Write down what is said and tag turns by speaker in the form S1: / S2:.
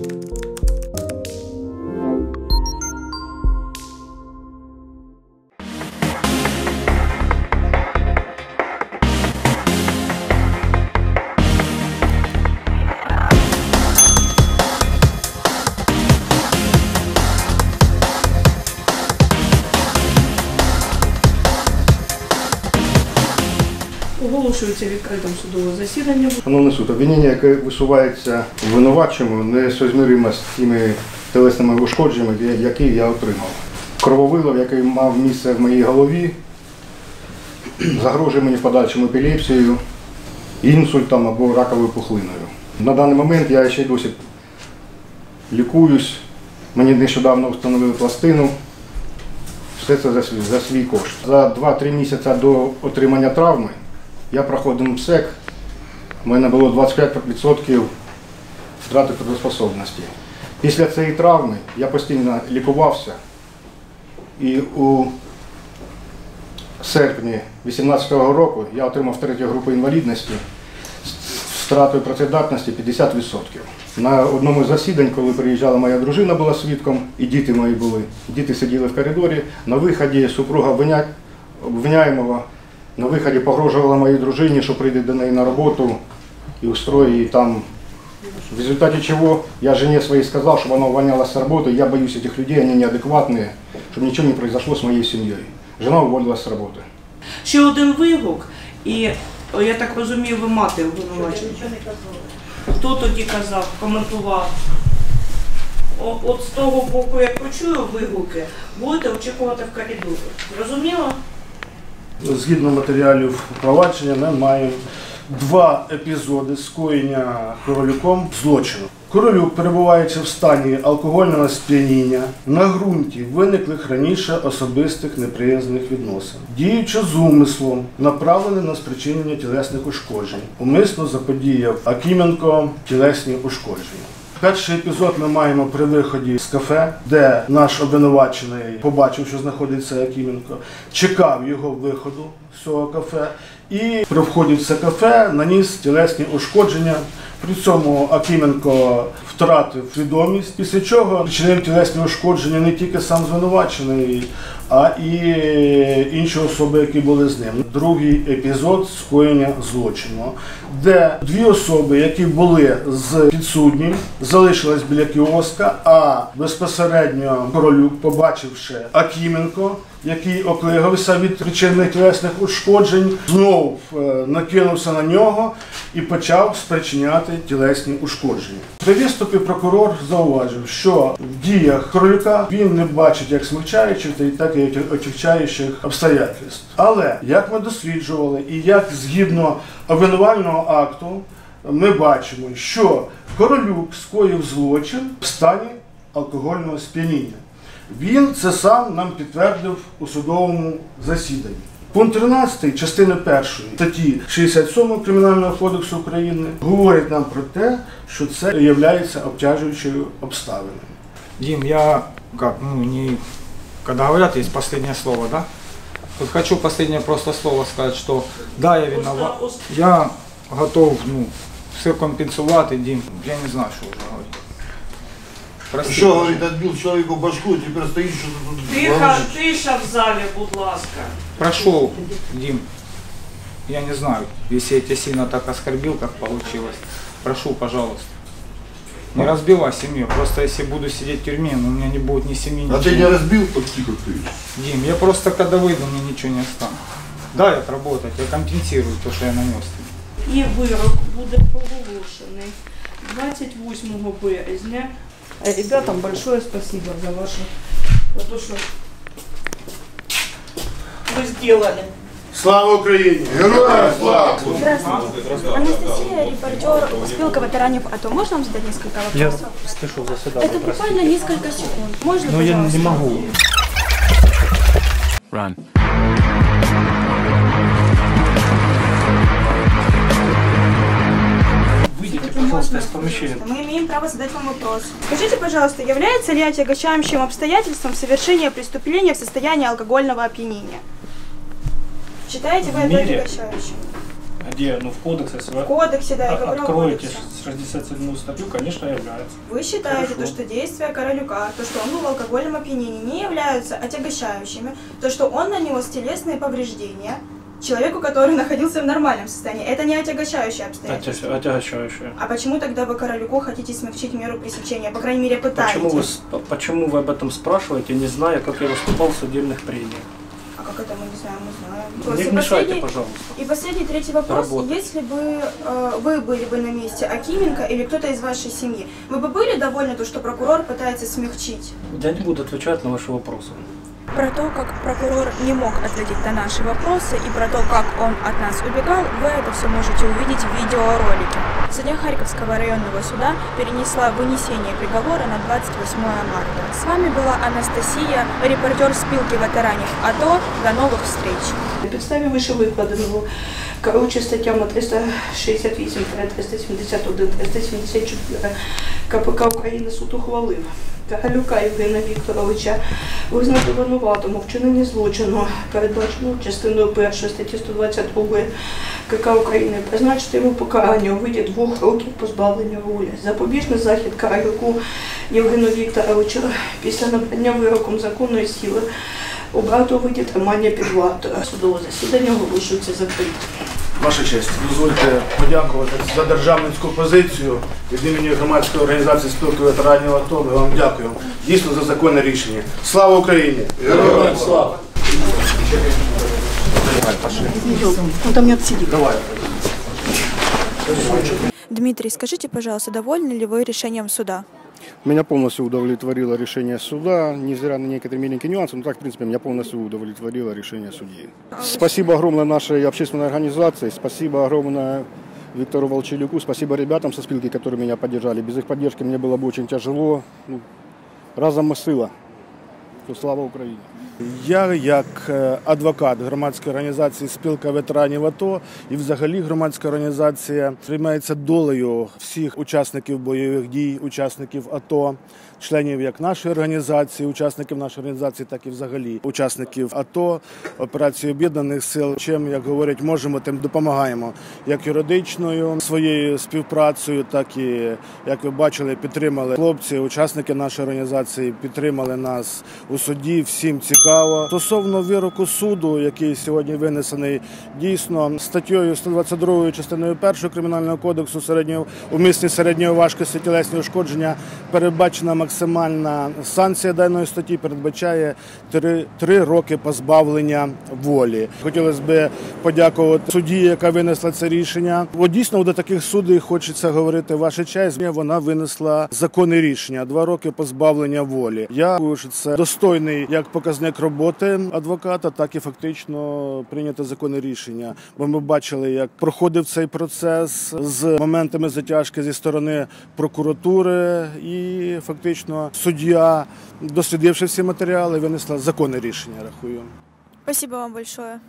S1: Música Оголошується відкритим судове засідання.
S2: Шановний суд, обвинення, яке висувається обвинувачому, несоізміримо з тими телесними ушкодженнями, які я отримав. Крововилов, який мав місце в моїй голові, загрожує мені в подальшому епілепсією, інсультом або раковою пухлиною. На даний момент я ще й досі лікуюсь. Мені нещодавно встановили пластину. Все це за свій кошт. За 2-3 місяці до отримання травми я проходив МСЕК. У мене було 25% втрати трудоспособності. Після цієї травми я постійно лікувався і у серпні 2018 року я отримав третю групу інвалідності з втратою працездатності 50%. На одному з засідань, коли приїжджала моя дружина, була свідком, і діти мої були. Діти сиділи в коридорі. На виході супруга обвиня- обвиняємого на виході погрожувала моїй дружині, що прийде до неї на роботу і устроїть її там. В результате чего я жене своей сказал, чтобы она увольнялась с работы. Я боюсь этих людей, они неадекватные, чтобы ничего не произошло с моей семьей. Жена уволилась с работы.
S1: Ще один вигук, і о, я так розумію, ви мати обвинувачення. Хто тоді казав, коментував? О, от з того боку, як почую вигуки, будете очікувати в коридорі. Зрозуміло?
S3: Згідно матеріалів провадження, ми маємо два епізоди скоєння королюком злочину. Королюк, перебуваючи в стані алкогольного сп'яніння, на ґрунті виниклих раніше особистих неприязних відносин, діючи з умислом, направлений на спричинення тілесних ушкоджень, умисно заподіяв Акіменко тілесні ушкодження. Перший епізод ми маємо при виході з кафе, де наш обвинувачений побачив, що знаходиться Якименко, чекав його виходу з цього кафе і при вході в це кафе наніс тілесні ушкодження. При цьому Акименко втратив свідомість, після чого причинив тілесні ушкодження не тільки сам звинувачений, а і інші особи, які були з ним. Другий епізод скоєння злочину, де дві особи, які були з підсуднім, залишились біля кіоска, а безпосередньо королюк, побачивши Акіменко, який оклигався від причинних тілесних ушкоджень, знов е, накинувся на нього і почав спричиняти тілесні ушкодження. При виступі прокурор зауважив, що в діях королюка він не бачить як смягчаючих, так і отягчаючих обстоятельств. Але як ми досліджували, і як згідно обвинувального акту, ми бачимо, що королюк скоїв злочин в стані алкогольного сп'яніння. Він це сам нам підтвердив у судовому засіданні. Пункт 13 частини 1 статті 67 Кримінального кодексу України говорить нам про те, що це є обтяжуючою обставиною.
S4: Дим, я как, ну, не... Когда говорят, есть последнее слово, да? Вот хочу последнее просто слово сказать, что да, я виноват. Я готов, ну, все компенсувати, Дим. Я не знаю, що вже. Прости,
S5: Що, говорить, отбил человеку башку, и теперь стоишь, что ты тут
S1: Тихо,
S5: говоришь?
S1: тиша в залі, будь ласка.
S4: Прошел, Дим. Я не знаю, если я тебя сильно так оскорбил, как получилось. Прошу, пожалуйста. Не разбивай семью. Просто если буду сидеть в тюрьме, ну, у меня не будет ни семьи,
S5: А ты
S4: ничего.
S5: не разбил? Вот тихо ты.
S4: Дим, я просто когда выйду, мне ничего не останется. Да, это работать, я компенсирую то, что я нанес.
S1: І вирок буде проголошений 28 березня. Э, Ребятам большое спасибо за ваше, за то, что вы сделали.
S5: Слава Украине! Героям слава!
S6: Здравствуйте. Анастасия, репортер спилка ветеранов АТО. Можно вам задать несколько
S7: Я
S6: вопросов?
S7: слышал за сюда.
S6: Это буквально несколько секунд. Можно,
S7: Но я
S6: пожалуйста?
S7: не могу. Run. Пожалуйста, из помещения.
S6: Мы имеем право задать вам вопрос. Скажите, пожалуйста, является ли отягощающим обстоятельством совершения преступления в состоянии алкогольного опьянения? Считаете вы
S7: В
S6: это
S7: мире?
S6: отягощающим?
S7: Где? Ну, в кодексе. если
S6: В
S7: вы
S6: кодексе, да, я говорю
S7: Откроете
S6: кодексе.
S7: 67 статью, конечно, является.
S6: Вы считаете,
S7: Хорошо.
S6: то, что действия Королюка, то, что он был в алкогольном опьянении, не являются отягощающими, то, что он нанес телесные повреждения человеку, который находился в нормальном состоянии, это не отягощающее обстоятельство.
S7: Отя- Отягощающее.
S6: А почему тогда вы Королюку хотите смягчить меру пресечения? По крайней мере, пытаетесь.
S7: Почему вы, почему вы об этом спрашиваете, не зная, как я выступал в судебных прениях?
S6: А как это мы не знаем, мы знаем.
S7: Не
S6: Просто
S7: мешайте, пожалуйста.
S6: И последний, третий вопрос.
S7: Работать.
S6: Если бы э, вы были бы на месте Акименко или кто-то из вашей семьи, вы бы были довольны, то, что прокурор пытается смягчить?
S7: Я не буду отвечать на ваши вопросы.
S6: Про то, как прокурор не мог ответить на наши вопросы и про то, как он от нас убегал, вы это все можете увидеть в видеоролике. Судья Харьковского районного суда перенесла вынесение приговора на 28 марта. С вами была Анастасия, репортер спилки ветеранів АТО. До новых встреч!
S1: На підставі вишевикладеного коротше статтями 368, 371, 374 КПК України суд ухвалив Кагалюка Євгена Вікторовича визнати винуватому вчиненні злочину, передбаченого частиною 1 статті 122 КК України, призначити йому покарання у виді двох років позбавлення волі. Запобіжний захід Кагалюку Євгену Вікторовичу після набрання вироком законної сили обрати у виді тримання під вартою. Судове засідання оголошується закритим.
S3: Ваша честь, дозвольте подякувати за державницьку позицію від імені громадської організації спілки ветеранів АТО. Ми вам дякуємо. Дійсно за законне рішення. Слава Україні! Героям слава! Давай.
S6: Дмитрий, скажите, пожалуйста, довольны ли вы решением суда?
S2: Меня полностью удовлетворило решение суда, невзирая на некоторые миленькие нюансы, но так, в принципе, меня полностью удовлетворило решение судьи. Спасибо огромное нашей общественной организации, спасибо огромное Виктору Волчелюку, спасибо ребятам со спилки, которые меня поддержали. Без их поддержки мне было бы очень тяжело. Ну, разом мы сила. То слава Украине.
S3: Я, як е, адвокат громадської організації Спілка ветеранів АТО і взагалі громадська організація займається долею всіх учасників бойових дій, учасників АТО, членів як нашої організації, учасників нашої організації, так і взагалі учасників АТО, операції об'єднаних сил. Чим як говорять, можемо, тим допомагаємо як юридичною своєю співпрацею, так і як ви бачили, підтримали хлопці, учасники нашої організації, підтримали нас у суді. Всім цікаво. Стосовно вироку суду, який сьогодні винесений, дійсно статтєю 122 частиною 1 кримінального кодексу середнього умисні середньої важкості тілесні ушкодження передбачена максимальна санкція даної статті, передбачає три, три роки позбавлення волі. Хотілося б подякувати судді, яка винесла це рішення. От дійсно до таких судей хочеться говорити ваша честь. Вона винесла законне рішення два роки позбавлення волі. Я що це достойний як показник роботи адвоката, так і фактично прийняте законне рішення. Бо ми бачили, як проходив цей процес з моментами затяжки зі сторони прокуратури, і фактично суддя, дослідивши всі матеріали, винесла законне рішення. Рахую.
S6: Спасибо вам большое.